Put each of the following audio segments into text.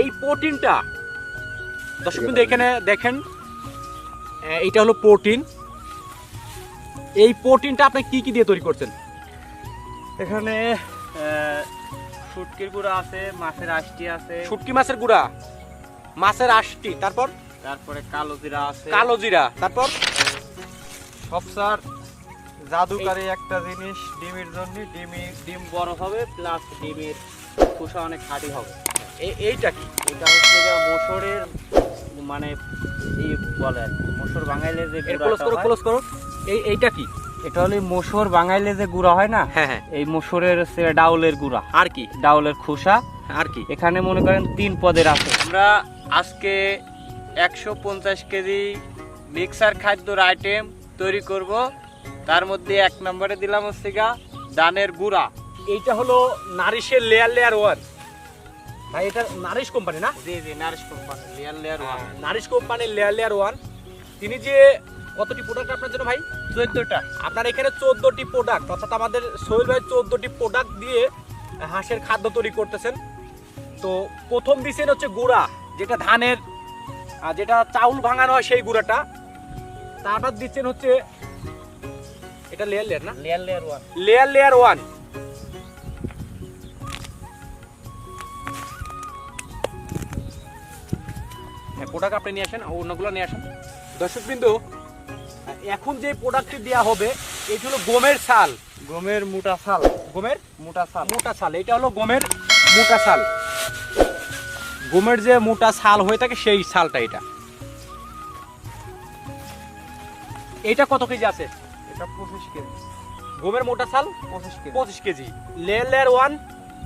এই প্রোটিনটা দর্শক এখানে দেখেন এইটা হলো প্রোটিন। এই প্রোটিনটা আপনি কি কি দিয়ে তৈরি করছেন? এখানে শুটকির গুঁড়া আছে মাছের আষ্টি আছে। শুটকি মাছের গুঁড়া মাছের আষ্টি তারপর? তারপরে কালো জিরা আছে। কালো জিরা তারপর? সবসার জাদুকারী একটা জিনিস ডিমের জন্য ডিমি ডিম বড় হবে প্লাস ডিমের খোসা অনেক খাঁটি হবে। এইটা কি? এটা হচ্ছে যে মসুরের মানে ই বলে মসুর বাঙাইলে যে ক্লোজ করো ক্লোজ করো। এই এইটা কি? এটা হলো মসুর বাঙাইলে যে গুঁড়া হয় না হ্যাঁ হ্যাঁ। এই মসুরের ডাউলের গুঁড়া। আর কি? ডাউলের খোসা। আর কি? এখানে মনে করেন তিন পদের আছে। আমরা আজকে একশো পঞ্চাশ কেজি মিক্সার খাদ্যর আইটেম তৈরি করব। তার মধ্যে এক নম্বরে দিলাম হচ্ছে গা দানের গুঁড়া। এইটা হলো নারিশের লেয়ার লেয়ার ওয়ান ভাই এটা নারিশ কোম্পানি না? জি জি Nourish company layer layer one Nourish কোম্পানির লেয়ার লেয়ার ওয়ান তিনি যে কতটি প্রোডাক্ট আপনার জন্য ভাই? চোদ্দটা। আপনার এখানে চোদ্দটি প্রোডাক্ট অর্থাৎ আমাদের সোহেল ভাই চোদ্দটি প্রোডাক্ট দিয়ে হাঁসের খাদ্য তৈরি করতেছেন। তো প্রথম দিচ্ছেন হচ্ছে গুঁড়া যেটা ধানের যেটা চাউল ভাঙানো হয় সেই গুঁড়াটা। তারপর দিচ্ছেন হচ্ছে এটা লেয়ার লেয়ার না? Layer layer one layer layer one product আপনি নিয়ে আসেন অন্যগুলো নিয়ে আসেন। দর্শক বিন্দু এখন যে প্রোডাক্টটি দেওয়া হবে এটি হলো গমের ছাল। গমের মোটা ছাল। গমের? মোটা ছাল। মোটা ছাল এটা হলো গমের মোটা ছাল। গমের যে মোটা ছাল হয়ে থাকে সেই ছালটা এটা। এটা কত কেজি আছে? এটা পঁচিশ কেজি। গমের মোটা ছাল? পঁচিশ কেজি। পঁচিশ কেজি। Layer layer one?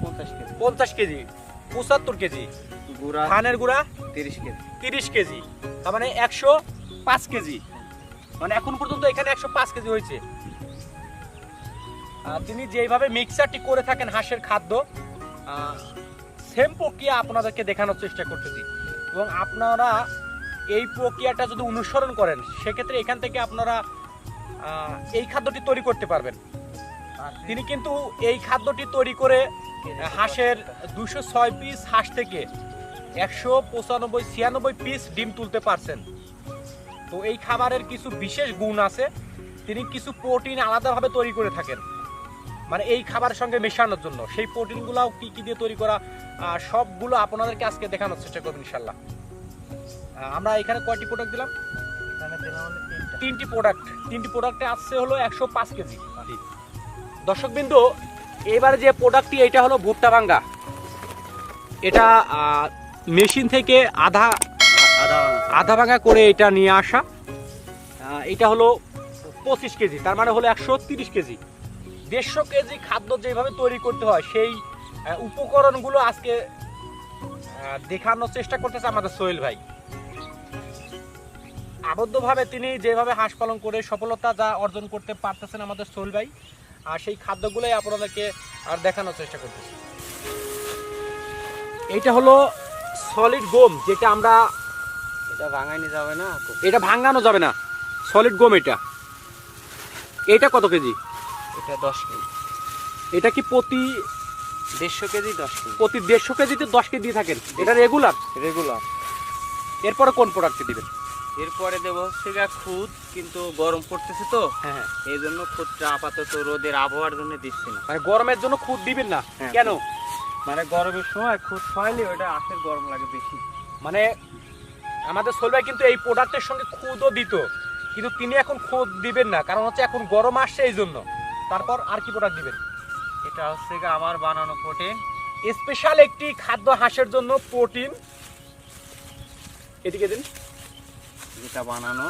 পঞ্চাশ কেজি। পঞ্চাশ কেজি। পঁচাত্তর কেজি। গুঁড়া ধানের গুঁড়া? তিরিশ কেজি। তিরিশ কেজি। তার মানে একশো পাঁচ কেজি। মানে এখন পর্যন্ত এখানে একশো পাঁচ কেজি হয়েছে। আর তিনি যেভাবে মিক্সারটি করে থাকেন হাঁসের খাদ্য সেম প্রক্রিয়া আপনাদেরকে দেখানোর চেষ্টা করতেছি। এবং আপনারা এই প্রক্রিয়াটা যদি অনুসরণ করেন সেক্ষেত্রে এখান থেকে আপনারা আহ, এই খাদ্যটি তৈরি করতে পারবেন। তিনি কিন্তু এই খাদ্যটি তৈরি করে হাঁসের দুশো ছয় পিস হাঁস থেকে একশো পঁচানব্বই ছিয়ানব্বই পিস ডিম তুলতে পারছেন। তো এই খাবারের কিছু বিশেষ গুণ আছে। তিনি কিছু প্রোটিন আলাদাভাবে তৈরি করে থাকেন। মানে এই খাবারের সঙ্গে মেশানোর জন্য। সেই প্রোটিনগুলো কি কি দিয়ে তৈরি করা সবগুলো আপনাদেরকে আজকে দেখানোর চেষ্টা করব ইনশাল্লাহ আমরা এখানে কয়টি প্রোডাক্ট দিলাম? তিনটা। তিনটি প্রোডাক্ট তিনটি প্রোডাক্টে আসছে হলো একশো পাঁচ কেজি। দর্শক বিন্দু এবারে যে প্রোডাক্টটি এটা হলো ভুট্টা ভাঙ্গা। এটা মেশিন থেকে আধা আধা ভাঙা করে এটা নিয়ে আসা। এটা হলো পঁচিশ কেজি, তার মানে হলো একশো তিরিশ কেজি। দেড়শো কেজি খাদ্য যেভাবে তৈরি করতে হয়, সেই উপকরণগুলো আজকে দেখানোর চেষ্টা করতেছে আমাদের সোহেল ভাই। আবদ্ধভাবে তিনি যেভাবে হাঁস পালন করে সফলতা যা অর্জন করতে পারতেছেন আমাদের সোহেল ভাই, আর সেই খাদ্যগুলোই আপনাদেরকে আর দেখানোর চেষ্টা করতেছি। এইটা হলো সলিড গম যেটা আমরা এটা ভাঙাইনি যাবে না। এটা ভাঙানো যাবে না। সলিড গম এটা। এটা কত কেজি? এটা দশ কেজি। এটা কি প্রতি দেড়শো কেজি দশ কেজি। প্রতি দেড়শো কেজিতে দশ কেজি দিয়ে থাকেন? এটা রেগুলার রেগুলার এরপরে কোন প্রোডাক্টটি দিবেন? এরপরে দেবো হচ্ছে গা খুদ কিন্তু গরম পড়তেছে তো। হ্যাঁ হ্যাঁ। এই জন্য খুদটা আপাতত রোদের আবহাওয়ার জন্য দিচ্ছি না। মানে গরমের জন্য খুদ দিবেন না? হ্যাঁ। কেন? মানে গরমের সময় খুব খাইলে ওটা আখের গরম লাগে বেশি। মানে আমাদের সোলভাই কিন্তু এই প্রোডাক্টের সঙ্গে খুদও দিত কিন্তু তিনি এখন খুদ দিবেন না কারণ হচ্ছে এখন গরম আসছে এই জন্য। তারপর আর কি প্রোডাক্ট দিবেন? এটা হচ্ছে আমার বানানো প্রোটিন স্পেশাল একটি খাদ্য হাঁসের জন্য প্রোটিন এদিকে দিন। এটা বানানো।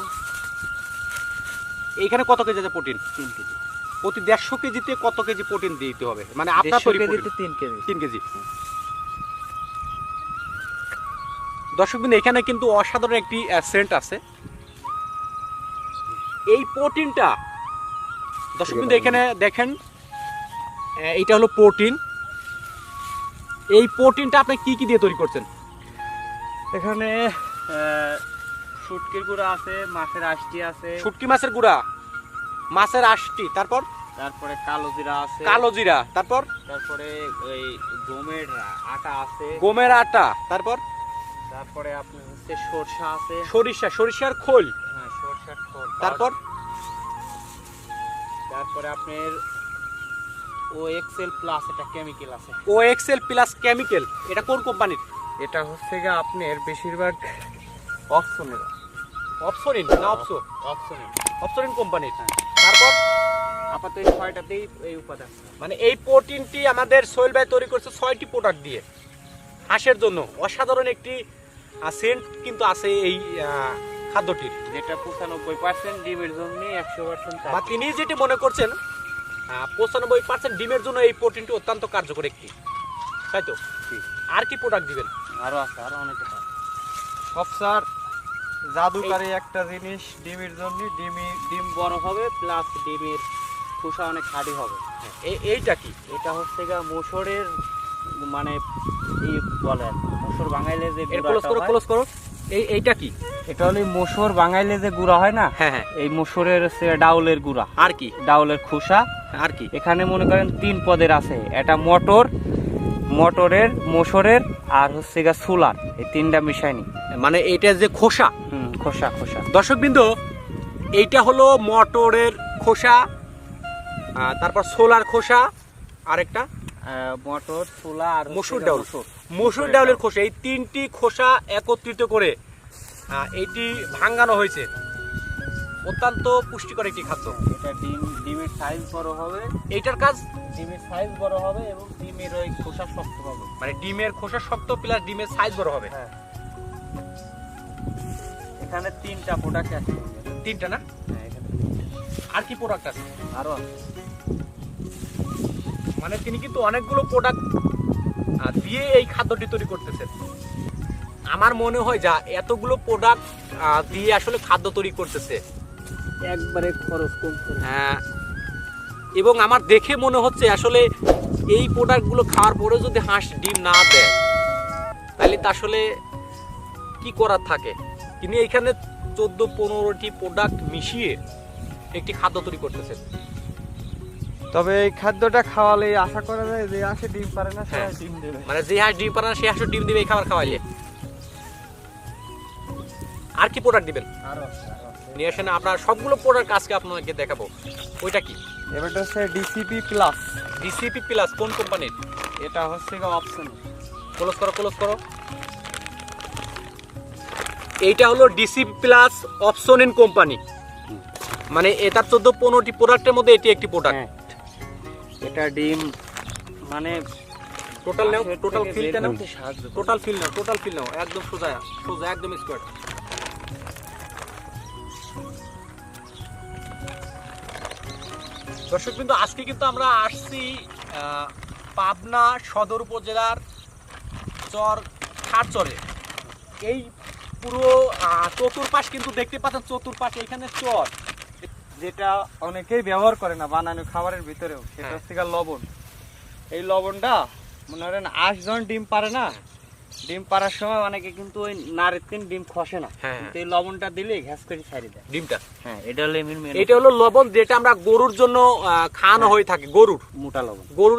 এইখানে কত কেজি আছে প্রোটিন তিন কেজি। প্রতি দেড়শো কেজিতে কত কেজি প্রোটিন দিতে হবে? মানে আপনার কেজিতে তিন কেজি। তিন কেজি। দর্শক বিন্দু এখানে কিন্তু অসাধারণ একটি সেন্ট আছে। এই প্রোটিনটা দর্শক বিন্দু এখানে দেখেন এইটা হলো প্রোটিন এই প্রোটিনটা আপনি কি কি দিয়ে তৈরি করছেন? এখানে শুটকির গুঁড়া আছে মাছের আষ্টি আছে। শুটকি মাছের গুঁড়া? মাছের আষ্টি তারপর? তারপরে কালো জিরা আছে। কালো জিরা তারপর? তারপরে ওই গমের আটা আছে। গমের আটা তারপর? তারপরে আপনার হচ্ছে সরষা আছে। সরিষা সরিষার খোল। হ্যাঁ সরষার খোল। তারপর? তারপরে আপনার ও এক্সেল প্লাস এটা কেমিক্যাল আছে। ও এক্সেল প্লাস কেমিক্যাল এটা কোন কোম্পানির? এটা হচ্ছে গিয়ে আপনার বেশিরভাগ অপশনের অপসরিন না অপসো? অপশনের অপসরিন কোম্পানির। হ্যাঁ। তারপর আপাতত এই ছয়টাতেই এই উপাদান। মানে এই প্রোটিনটি আমাদের সোহেল ভাই তৈরি করছে ছয়টি প্রোডাক্ট দিয়ে। হাঁসের জন্য। অসাধারণ একটি সেন্ট কিন্তু আছে এই খাদ্যটির। যেটা পঁচানব্বই পার্সেন্ট ডিমের জন্য একশো পার্সেন্ট বা তিনি যেটি মনে করছেন পঁচানব্বই পার্সেন্ট ডিমের জন্য এই প্রোটিনটি অত্যন্ত কার্যকর একটি। তাই তো? আর কি প্রোডাক্ট দিবেন? আরও আছে আরও অনেক আছে। সবসার জাদুকারী একটা জিনিস ডিমের জন্য ডিমি ডিম বড় হবে প্লাস ডিমের খোসা অনেক হার্ডি হবে। এ- এইটা কি? এটা হচ্ছে গা মোসরের মানে এই বলে মোসর বাঙাইলে যে ক্লোজ করো ক্লোজ করো। এই এইটা কি? এটা হলো মোসর বাঙাইলে যে গুঁড়া হয় না হ্যাঁ হ্যাঁ। এই মোসরের হচ্ছে ডাউলের গুঁড়া। আর কি? ডাউলের খোসা। আর কি? এখানে মনে করেন তিন পদের আছে এটা মটর মটরের মোসরের আর হচ্ছে গা সুলার এই তিনটা মিশাইনি মানে এটা যে খোসা? হুম খোসা খোসা। দর্শকবৃন্দ এইটা হলো মটরের খোসা তারপর সোলার খোসা আরেকটা? মটর ছোলা আর মসুর ডাউল। মসুর। ডাউলের খোসা এই তিনটি খোসা একত্রিত করে আহ, এইটি ভাঙানো হয়েছে। অত্যন্ত পুষ্টিকর একটি খাদ্য। এটা ডিম ডিমের সাইজ বড় হবে। এইটার কাজ? ডিমের সাইজ বড় হবে এবং ডিমের ওই খোসা শক্ত হবে। মানে ডিমের খোসা শক্ত প্লাস ডিমের সাইজ বড় হবে? হ্যাঁ। এখানে তিনটা প্রোডাক্ট আছে। তিনটা না? হ্যাঁ, আর কি প্রোডাক্ট আছে? আরও মানে তিনি কিন্তু অনেকগুলো প্রোডাক্ট দিয়ে এই খাদ্যটি তৈরি করতেছেন। আমার মনে হয় যা এতগুলো প্রোডাক্ট দিয়ে আসলে খাদ্য তৈরি করতেছে। একবারে খরচ কম আহ, এবং আমার দেখে মনে হচ্ছে আসলে এই প্রোডাক্টগুলো খাওয়ার পরে যদি হাঁস ডিম না দেয় তাহলে তা আসলে কি করার থাকে? তিনি এইখানে চোদ্দ পনেরোটি প্রোডাক্ট মিশিয়ে একটি খাদ্য তৈরি করতেছেন। তবে এই খাদ্যটা খাওয়ালে আশা করা যায় যে হাঁসে ডিম পারে না সে হ্যাঁ। ডিম দেবে। মানে যে হাঁস ডিম পারে না সে হাঁসও ডিম দিবে এই খাবার খাওয়াইলে। আর কি প্রোডাক্ট দিবেন? আরও আরও আছে নিয়ে আসেন আপনার সবগুলো প্রোডাক্ট আজকে আপনাকে দেখাবো। ওইটা কি? এবারটা হচ্ছে ডিসিপি প্লাস ডিসিপি প্লাস কোন কোম্পানির এটা হচ্ছে অপশন ক্লোজ করো ক্লোজ করো। এইটা হলো DCP plus option in company মানে এটার চোদ্দ পনেরোটি প্রোডাক্টের মধ্যে এটি একটি প্রোডাক্ট হ্যাঁ। এটা ডিম মানে টোটাল নাও টোটাল ফিলটা নাও। টোটাল ফিল নাও টোটাল ফিল নাও। একদম সোজা সোজা একদম স্কোয়ার দর্শক কিন্তু আজকে কিন্তু আমরা আসছি পাবনা সদর উপজেলার চর খারচরে এই পুরো আহ, চতুর্পাশ কিন্তু দেখতে পাচ্ছেন চতুর্পাশ এখানে চর যেটা অনেকেই ব্যবহার করে না বানানো খাবারের ভিতরেও। সেটা হ্যাঁ। হচ্ছে লবণ। এই লবণটা মনে করেন আশ জন ডিম পারে না ডিম পাড়ার সময় অনেকে কিন্তু ওই নারের তিন ডিম খসে না। হ্যাঁ। কিন্তু এই লবণটা দিলে ঘ্যাস করে ছাড়ি দেয়। ডিমটা? হ্যাঁ এটা হলো এটা হলো লবণ যেটা আমরা গরুর জন্য খাওয়ানো হয়ে থাকে গরুর। মোটা লবণ। গরুর